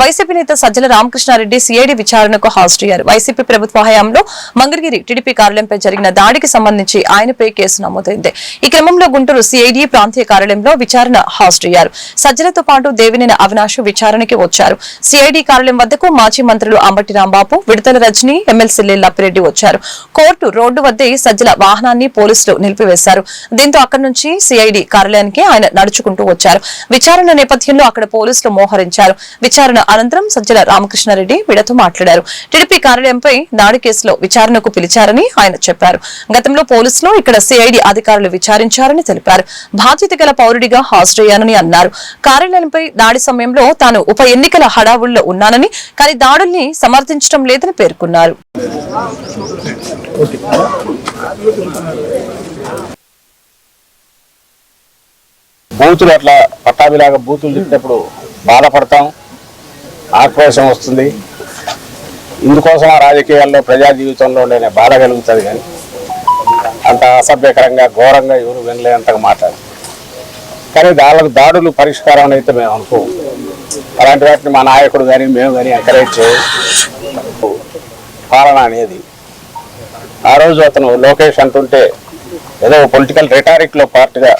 YCP నేత Sajjala Ramakrishna Reddy CID విచారణకు హాజరయ్యారు. వైసీపీ ప్రభుత్వ హయాంలో మంగళగిరి టీడీపీ కార్యాలయంపై జరిగిన దాడికి సంబంధించి ఆయనపై కేసు నమోదైంది. ఈ క్రమంలో గుంటూరు సిఐడి ప్రాంతీయ కార్యాలయంలో విచారణ హాజరయ్యారు. సజ్జలతో పాటు దేవినేని అవినాష్ విచారణకి వచ్చారు. సిఐడి కార్యాలయం వద్దకు మాజీ మంత్రులు అంబటి రాంబాబు విడతల రజని ఎమ్మెల్సీ లప్పిరెడ్డి వచ్చారు. కోర్టు రోడ్డు వద్దే సజ్జల వాహనాన్ని పోలీసులు నిలిపివేశారు. దీంతో అక్కడి నుంచి సిఐడి కార్యాలయానికి ఆయన నడుచుకుంటూ వచ్చారు. విచారణ నేపథ్యంలో అక్కడ పోలీసులు మోహరించారు. విచారణ అనంతరం సజ్జల రామకృష్ణారెడ్డి వీడతో మాట్లాడారు. టీడీపీ కార్యాలయంపై దాడి కేసులో విచారణకు పిలిచారని ఆయన చెప్పారు. గతంలో పోలీసులు ఇక్కడ సిఐడి అధికారులు విచారించారని తెలిపారు. బాధ్యత గల పౌరుడిగా హాజరయ్యానని అన్నారు. కార్యాలయంపై దాడి సమయంలో తాను ఉప ఎన్నికల హడావుల్లో ఉన్నానని కానీ దాడుల్ని సమర్థించడం లేదని పేర్కొన్నారు. బూతులు అట్లా పట్టాభిలాగా బూతులు చెప్పినప్పుడు బాధపడతాం. ఆక్రోశం వస్తుంది. ఇందుకోసం ఆ రాజకీయాల్లో ప్రజా జీవితంలో నేను బాధ కలుగుతుంది కానీ అంత అసభ్యకరంగా ఘోరంగా ఎవరు వినలేనంతగా మాట్లాడు కానీ దాళ్ళకు దాడులు పరిష్కారం అని అయితే మేము అనుకోము. అలాంటి వాటిని మా నాయకుడు కానీ మేము కానీ ఎంకరేజ్ చేయము. పాలన అనేది. ఆ రోజు అతను లోకేష్ అంటుంటే ఏదో పొలిటికల్ రిటారిక్లో పార్ట్గా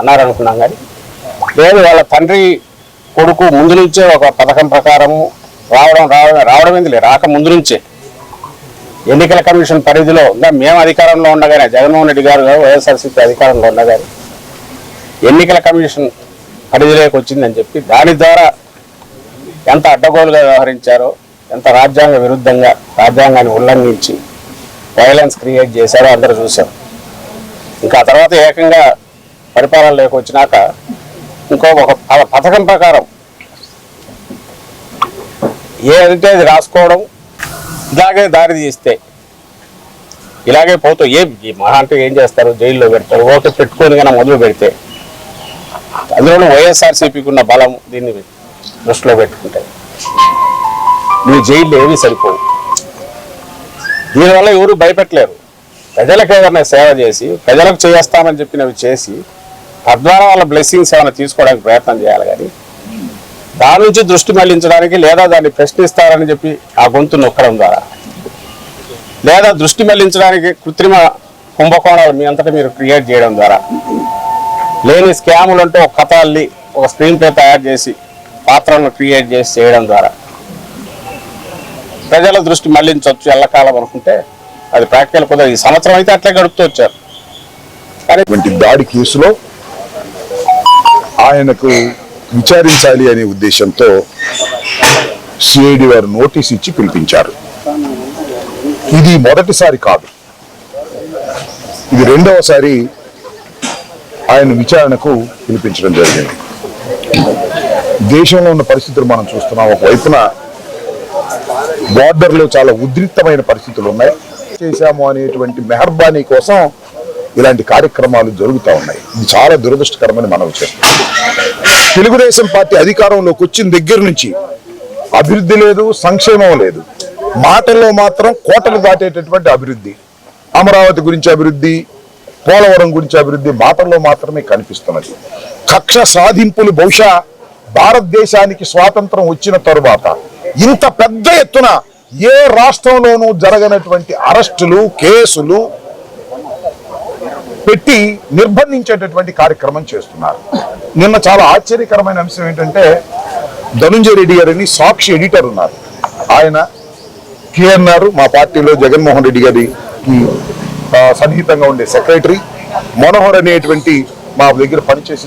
అన్నారనుకున్నాం కానీ లేదు వాళ్ళ తండ్రి కొడుకు ముందు నుంచే ఒక పథకం ప్రకారము రావడం రావడం రావడం ఎందులే రాక ముందు నుంచే. ఎన్నికల కమిషన్ పరిధిలో ఇంకా మేము అధికారంలో ఉండగానే జగన్మోహన్ రెడ్డి గారు వైఎస్ఆర్సీపీ అధికారంలో ఉండగానే ఎన్నికల కమిషన్ పరిధిలోకి వచ్చిందని చెప్పి దాని ద్వారా ఎంత అడ్డగోలుగా వ్యవహరించారో ఎంత రాజ్యాంగ విరుద్ధంగా రాజ్యాంగాన్ని ఉల్లంఘించి వైలెన్స్ క్రియేట్ చేశారో అందరూ చూశారు. ఇంకా తర్వాత ఏకంగా పరిపాలనలోకి వచ్చినాక ఇంకో ఒక ఆ పథకం ప్రకారం ఏదంటే అది రాసుకోవడం ఇలాగే దారి తీస్తే ఇలాగే పోతూ ఏం మహా అంటే ఏం చేస్తారు? జైల్లో పెడతారు ఓకే పెట్టుకొని కన్నా మొదలు పెడితే. అందులోనూ వైఎస్ఆర్సీపీకి ఉన్న బలం దీన్ని దృష్టిలో పెట్టుకుంటే. నువ్వు జైల్లో ఏమీ సరిపోవు. దీనివల్ల ఎవరు భయపెట్టలేరు. ప్రజలకు ఏదైనా సేవ చేసి ప్రజలకు చేస్తామని చెప్పినవి చేసి తద్వారా వాళ్ళ బ్లెస్సింగ్స్ ఏమైనా తీసుకోవడానికి ప్రయత్నం చేయాలి కానీ దాని నుంచి దృష్టి మళ్ళించడానికి లేదా దాన్ని ప్రశ్నిస్తారని చెప్పి ఆ గొంతు నొక్కడం ద్వారా. లేదా దృష్టి మళ్ళించడానికి కృత్రిమ కుంభకోణాలు మీ అంతటా మీరు క్రియేట్ చేయడం ద్వారా. లేని స్కాములు అంటూ ఒక కథ అల్లి ఒక స్క్రీన్ ప్లే తయారు చేసి పాత్రలను క్రియేట్ చేసి చేయడం ద్వారా. ప్రజల దృష్టి మళ్ళించవచ్చు ఎల్లకాలం అనుకుంటే అది ప్రాక్టికల్ కుదరదు. ఈ సంవత్సరం అయితే అట్లే గడుపుతూ వచ్చారు. కానీ దాడి కేసులో ఆయనకు విచారించాలి అనే ఉద్దేశంతో సిఐడి వారు నోటీస్ ఇచ్చి పిలిపించారు. ఇది మొదటిసారి కాదు. ఇది రెండవసారి ఆయన విచారణకు పిలిపించడం జరిగింది. దేశంలో ఉన్న పరిస్థితులు మనం చూస్తున్నాం. ఒకవైపున బార్డర్లో చాలా ఉద్రిక్తమైన పరిస్థితులు ఉన్నాయి. చేశాము అనేటువంటి మెహర్బానీ కోసం ఇలాంటి కార్యక్రమాలు జరుగుతూ ఉన్నాయి. ఇది చాలా దురదృష్టకరమని మనం చేస్తాం తెలుగుదేశం పార్టీ అధికారంలోకి వచ్చిన దగ్గర నుంచి అభివృద్ధి లేదు సంక్షేమం లేదు. మాటల్లో మాత్రం కోటలు దాటేటటువంటి అభివృద్ధి అమరావతి గురించి అభివృద్ధి పోలవరం గురించి అభివృద్ధి మాటల్లో మాత్రమే కనిపిస్తున్నది. కక్ష సాధింపులు బహుశా భారతదేశానికి స్వాతంత్రం వచ్చిన తరువాత ఇంత పెద్ద ఎత్తున ఏ రాష్ట్రంలోనూ జరగనటువంటి అరెస్టులు కేసులు పెట్టి నిర్బంధించేటటువంటి కార్యక్రమం చేస్తున్నారు. నిన్న చాలా ఆశ్చర్యకరమైన అంశం ఏంటంటే ధనుంజయ రెడ్డి గారిని సాక్షి ఎడిటర్ ఉన్నారు. ఆయన కేఎన్ఆర్ మా పార్టీలో జగన్మోహన్ రెడ్డి గారి సన్నిహితంగా ఉండే సెక్రటరీ మనోహర్ అనేటువంటి మా దగ్గర పనిచేసి